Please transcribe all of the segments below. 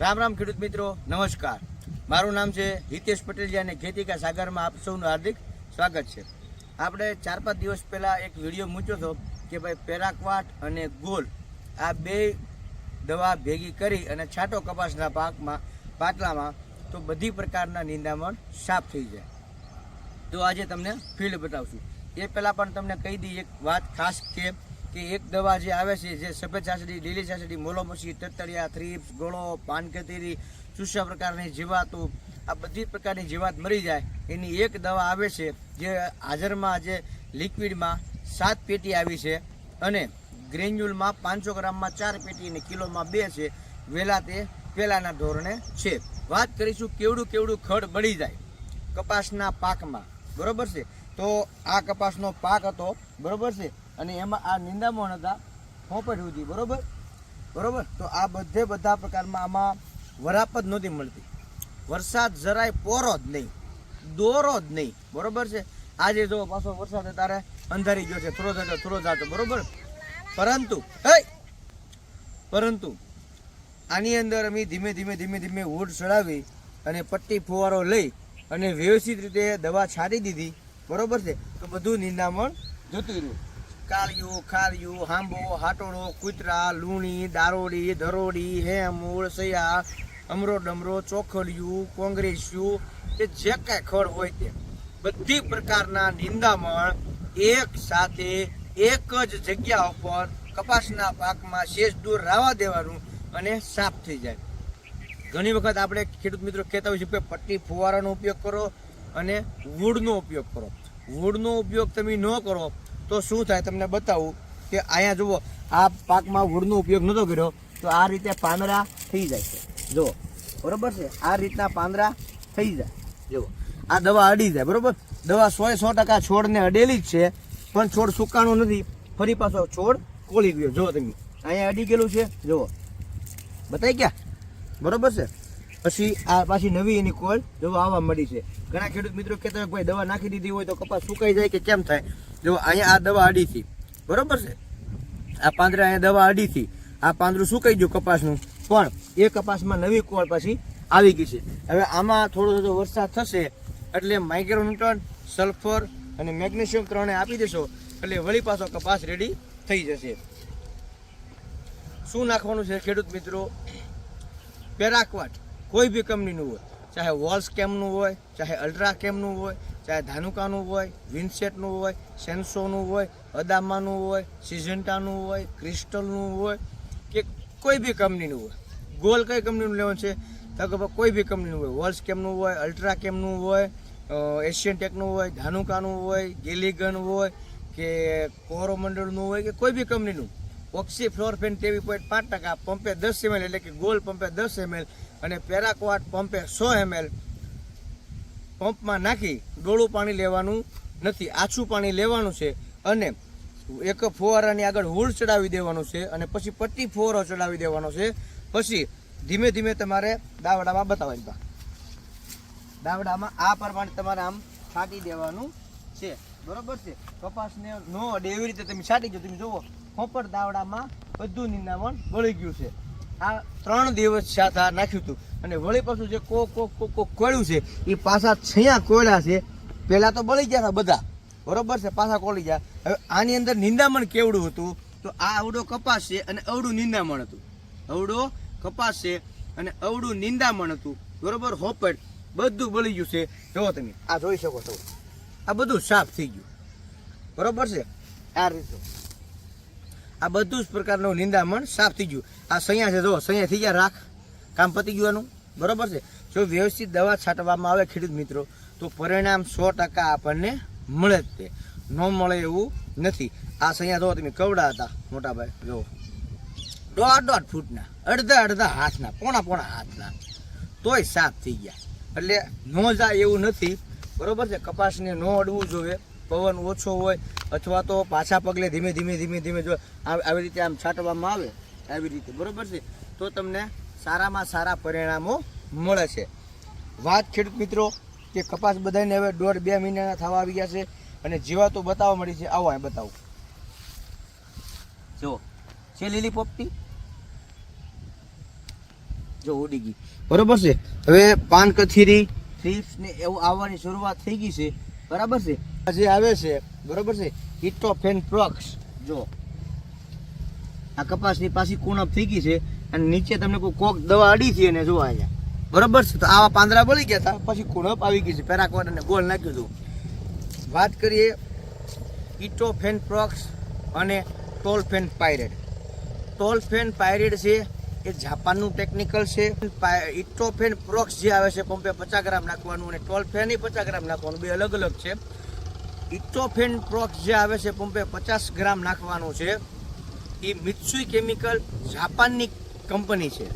રામ રામ ખેડૂત મિત્રો, નમસ્કાર. મારું નામ છે હિતેશ પટેલિયા અને ખેતીકા સાગરમાં આપ સૌનું હાર્દિક સ્વાગત છે. આપણે ચાર પાંચ દિવસ પહેલાં એક વીડિયો મૂક્યો હતો કે ભાઈ પેરાકવાટ અને ગોલ આ બે દવા ભેગી કરી અને છાંટો કપાસના પાકમાં, પાટલામાં, તો બધી પ્રકારના નિંદામણ સાફ થઈ જાય. તો આજે તમને ફીલ્ડ બતાવશું. એ પહેલાં પણ તમને કહી દઈએ એક વાત ખાસ કે કે એક દવા જે આવે છે, જે સફેદ છાસડી લીલી છાસડી મોલોમસી તતડિયા થ્રીપ્સ, ગોળો પાનકતેરી ચૂસા પ્રકારની જીવાતો, આ બધી પ્રકારની જીવાત મરી જાય. એની એક દવા આવે છે, જે હાજરમાં જે લિક્વિડમાં સાત પેટી આવી છે અને ગ્રેન્યુલમાં પાંચસો ગ્રામમાં ચાર પેટી અને કિલોમાં બે છે. વેલા તે પહેલાંના ધોરણે છે. વાત કરીશું કેવડું કેવડું ખડ બળી જાય કપાસના પાકમાં. બરોબર છે? તો આ કપાસનો પાક હતો. બરોબર છે? અને એમાં આ નિંદામણ હતા પોપટ સુધી, બરોબર? બરોબર? તો આ બધે બધા પ્રકારમાં આમાં વરાપ જ નહોતી મળતી. વરસાદ જરાય પોરો જ નહીં, દોરો જ નહીં, બરોબર છે? આજે જો પાછો વરસાદ તારે અંધારી ગયો છે, થોડો થતો થોડો થતો, બરોબર? પરંતુ પરંતુ, આની અંદર અમે ધીમે ધીમે ધીમે ધીમે વૂડ ચડાવી અને પટ્ટી ફુવારો લઈ અને વ્યવસ્થિત રીતે દવા છાંટી દીધી, બરોબર છે? તો બધું નિંદામણ જતું રહ્યું. કાળિયું ખારિયું હાંબો હાટોડો કૂતરા, લૂણી, દારોડી, ધરોડી, હેમૂળ સયા અમરો ડમરો ચોખડિયું કોંગ્રેસિયું કે જે કાંઈ ખડ હોય તે. બધી પ્રકારના નિંદામણ એક સાથે એક જ જગ્યા ઉપર કપાસના પાકમાં શેષ દૂર રાવા દેવાનું અને સાફ થઈ જાય. ઘણી વખત આપણે ખેડૂત મિત્રો કહેતા છે કે પટ્ટી ફુવારાનો ઉપયોગ કરો અને વુડનો ઉપયોગ કરો. વુડનો ઉપયોગ તમે ન કરો તો શું થાય તમને બતાવું કે અહીંયા જુઓ, આ પાકમાં વુડનો ઉપયોગ નહોતો કર્યો, તો આ રીતે પાંદડા થઈ જાય છે. જુઓ, બરોબર છે? આ રીતના પાંદરા થઈ જાય. જુઓ, આ દવા અડી જાય, બરોબર? દવા સો સો ટકા છોડને અડેલી જ છે, પણ છોડ સુકાણો નથી. ફરી પાછો છોડ કોળી ગયો. જુઓ તમે, અહીંયા અડી ગયેલું છે. જુઓ બતાવી ગયા બરોબર છે? પછી આ પાછી નવી એની કોલ જુઓ આવવા મળી છે. ઘણા ખેડૂત મિત્રો કહેતા હોય ભાઈ દવા નાખી દીધી હોય તો કપાસ સુકાઈ જાય કે કેમ થાય? જો અહીંયા આ દવા અડીથી બરોબર છે? આ પાંદરા અહીંયા દવા અડીથી આ પાંદરું સુકાઈ ગયું કપાસનું. પણ એ કપાસમાં નવી કોળ પાછી આવી ગઈ છે. હવે આમાં થોડો થોડો વરસાદ થશે એટલે માઇક્રોન્યુટ્રન સલ્ફર અને મેગ્નેશિયમ ત્રણે આપી દેશો એટલે વળી પાછો કપાસ રેડી થઈ જશે. શું નાખવાનું છે ખેડૂત મિત્રો? પેરાકવાટ. કોઈ બી કંપનીનું હોય. ચાહે વોલ્સ કેમનું હોય, ચાહે અલ્ટ્રા કેમનું હોય, ચાહે ધાનુકાનું હોય વિન્સેટનું હોય, સેન્સોનું હોય, અદામાનું હોય, સિઝન્ટાનું હોય, ક્રિસ્ટલનું હોય, કે કોઈ બી કંપનીનું હોય. ગોલ કઈ કંપનીનું લેવાનું છે? તો કે કોઈ બી કંપનીનું હોય. વોલ્સ કેમનું હોય, અલ્ટ્રા કેમનું હોય એશિયન ટેકનું હોય, ધાનુકાનું હોય, ગેલીગન હોય, કે કોરોમંડળનું હોય, કે કોઈ બી કંપનીનું. ઓક્સી ફ્લોરફેન તેવી પોઈન્ટ પાંચ ટકા પંપે દસ એમએલ એટલે કે ગોલ પંપે દસ એમએલ અને પેરાક્વાટ પંપે સો એમએલ પંપમાં નાખી ડોળું પાણી લેવાનું નથી, આછું પાણી લેવાનું છે અને એક ફુવારાની આગળ હૂળ ચડાવી દેવાનું છે અને પછી પટ્ટી ફુવારો ચડાવી દેવાનો છે. પછી ધીમે ધીમે તમારે દાવડામાં બતાવવાની પા દાવડામાં આ પ્રમાણે તમારે આમ છાંટી દેવાનું છે. બરોબર છે? કપાસને નો અડે એવી રીતે તમે છાંટી દો, તમે જુઓ. ખોપર દાવડામાં બધું નિંદામણ વળી ગયું છે. આ ત્રણ દિવસ સાથે નાખ્યું હતું. અને વળી પાછું જે કો કો કો કો કોળ્યું છે એ પાછા છયા કોળ્યા છે. પહેલાં તો બળી ગયા હતા બધા. બરોબર છે, પાછા કોળી ગયા. હવે આની અંદર નિંદામણ કેવડું હતું? તો આ અવડો કપાસ છે અને અવડું નિંદામણ હતું. અવડો કપાસ છે અને અવડું નિંદામણ હતું. બરોબર, હોપટ. બધું બળી ગયું છે. જુઓ તમે, આ જોઈ શકો છો. આ બધું સાફ થઈ ગયું. બરોબર છે? આ રીતે. આ બધું જ પ્રકારનું નિંદામણ સાફ થઈ ગયું. આ સૈયા છે, જો, સૈયા થઈ ગયા, રાખ. કામ પતી ગયું બરોબર છે? જો વ્યવસ્થિત દવા છાંટવામાં આવે ખેડૂત મિત્રો, તો પરિણામ સો ટકા આપણને મળે જ તે. ન મળે એવું નથી. આ સૈયા જો, તમે કવડા હતા મોટાભાઈ જો. દોઢ દોઢ ફૂટના, અડધા અડધા હાથના, પોણા પોણા હાથના. તોય સાફ થઈ ગયા. એટલે ન જાય એવું નથી. બરોબર છે? કપાસને ન અડવું જોઈએ. પવન ઓછો હોય અથવા તો પાછા પગલે ધીમે ધીમે ધીમે ધીમે જો આવી રીતે આમ છાંટવામાં આવે, આવી રીતે. બરોબર છે? તો તમને સારામાં સારા પરિણામો મળે છે. વાત ખેડૂત મિત્રો, કે કપાસ બધાને હવે દોઢ બે મહિનાના થવા આવી ગયા છે અને જીવાતો બતાવવા મળી છે. આવો અહીં બતાવું. જો, છે લીલી પોપટી? જો ઉડી ગઈ. બરોબર છે? હવે પાન કથીરી થ્રીપ્સ ને એવું આવવાની શરૂઆત થઈ ગઈ છે. બરાબર છે? જે આવે છે, બરોબર છે? ઇટોફેન પ્રોક્સ જો. આ કપાસની પાછી કુણપ થઈ ગઈ છે અને નીચે તમને કોઈ કોક દવા અડી છે અને જોવા અહીંયા. બરોબર છે? તો આવા પાંદડા બળી ગયા હતા. પછી કુણપ આવી ગઈ છે. પેરાકોટ અને ગોળ નાખ્યું હતું. વાત કરીએ ઇટોફેન પ્રોક્સ અને ટોલફેન પાયરેટ ટોલફેન પાયરેટ છે એ જાપાનનું ટેકનિકલ છે. ઇટ્રોફેન પ્રોક્સ જે આવે છે પંપે પચાસ ગ્રામ નાખવાનું અને ટોલફેન પચાસ ગ્રામ નાખવાનું, બે અલગ અલગ છે. ઇટોફેન પ્રોક્સ જે આવે છે પંપે પચાસ ગ્રામ નાખવાનું છે. એ મિત્સુઈ કેમિકલ જાપાનની કંપની છે.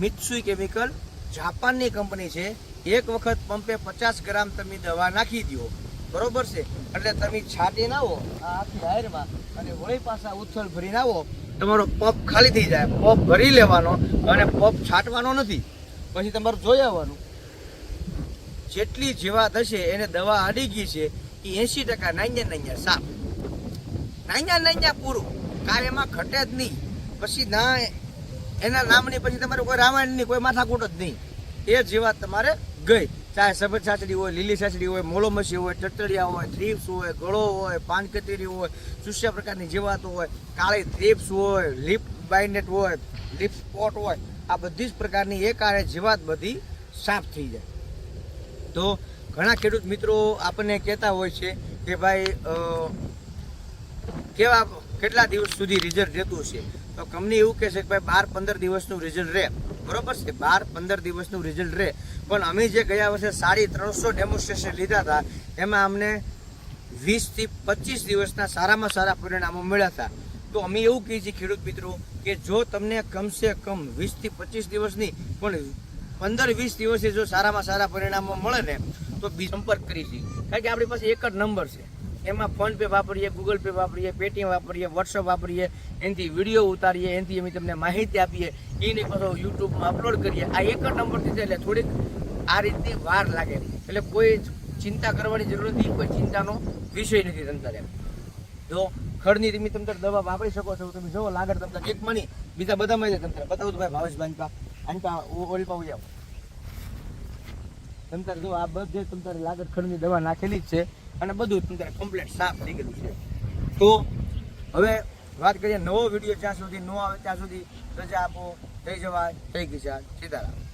મિત્સુઈ કેમિકલ જાપાનની કંપની છે. એક વખત પંપે પચાસ ગ્રામ તમે દવા નાખી દો બરોબર છે? એટલે તમે છાંટીને આવો આ આખી હાયરમાં અને વળી પાછા ઉથલ ભરીને આવો તમારો પંપ ખાલી થઈ જાય. પંપ ભરી લેવાનો અને પંપ છાંટવાનો નથી. પછી તમારે જોઈ આવવાનું. જેટલી જીવાત હશે, એને દવા અડી ગઈ છે એ એંશી ટકા નાન્યા નાન્યા સાફ નાન્યા નાન્યા પૂરું. કાંઈ એમાં ઘટે જ નહીં. પછી ના, એના નામની પછી તમારે કોઈ રામાયણની કોઈ માથાકૂટ જ નહીં. એ જીવાત તમારે ગઈ. ચાહે સફેદ સાચડી હોય, લીલી સાચડી હોય મોલોમસી હોય ટટડિયા હોય થ્રીપ્સ હોય, ગળો હોય, પાનકતરી હોય, સુસ્યા પ્રકારની જીવાતો હોય, કાળી થ્રીપ્સ હોય લીપ બાઇનેટ હોય લીપ સ્પોટ હોય, આ બધી જ પ્રકારની એક આરે જીવાત બધી સાફ થઈ જાય. તો ઘણા ખેડૂત મિત્રો આપણને કહેતા હોય છે કે ભાઈ કેવા કેટલા દિવસ સુધી રિઝલ્ટ રહેતું છે તો કંપની એવું કહે છે કે ભાઈ બાર પંદર દિવસનું રિઝલ્ટ રહે. બરોબર છે? બાર પંદર દિવસનું રિઝલ્ટ રહે. પણ અમે જે ગયા વર્ષે સાડી ત્રણસો ડેમોન્સ્ટ્રેશન લીધા હતા, એમાં અમને વીસથી પચીસ દિવસના સારામાં સારા પરિણામો મળ્યા હતા. તો અમે એવું કહીએ છીએ ખેડૂત મિત્રો કે જો તમને કમસે કમ વીસથી પચીસ દિવસની, પણ પંદર વીસ દિવસે જો સારામાં સારા પરિણામો મળે ને, તો બી સંપર્ક કરી છે કારણ કે આપણી પાસે એક જ નંબર છે. એમાં ફોન પે વાપરીએ, ગૂગલ પે વાપરીએ, પેટીએમ વાપરીએ, વોટ્સઅપ વાપરીએ, એનાથી વીડિયો ઉતારીએ, એનાથી અમે તમને માહિતી આપીએ એને પાછો યુટ્યુબમાં અપલોડ કરીએ. આ એક જ નંબરથી એટલે થોડીક આ રીતની વાર લાગે. એટલે કોઈ ચિંતા કરવાની જરૂર નથી, કોઈ ચિંતાનો વિષય નથી એમ જો ખડની તમે તંત્ર દવા વાપરી શકો છો તમે જો લાગડ તંત્ર એક મની, બીજા બધામાં છે તંત્ર બતાવું તો ભાઈ ભાવેશ બાંધપા આનપા ઓલ પાવું જાવ તંત્ર જો આ બધે તંત્ર લાગડ ખડની દવા નાખેલી જ છે. અને બધું તમને કમ્પ્લેટ સાફ થઈ ગયેલું છે. તો હવે વાત કરીએ નવો વીડિયો જ્યાં સુધી ન આવે ત્યાં સુધી રજા આપો. જય થઈ જય કિસાન, સીતારામ.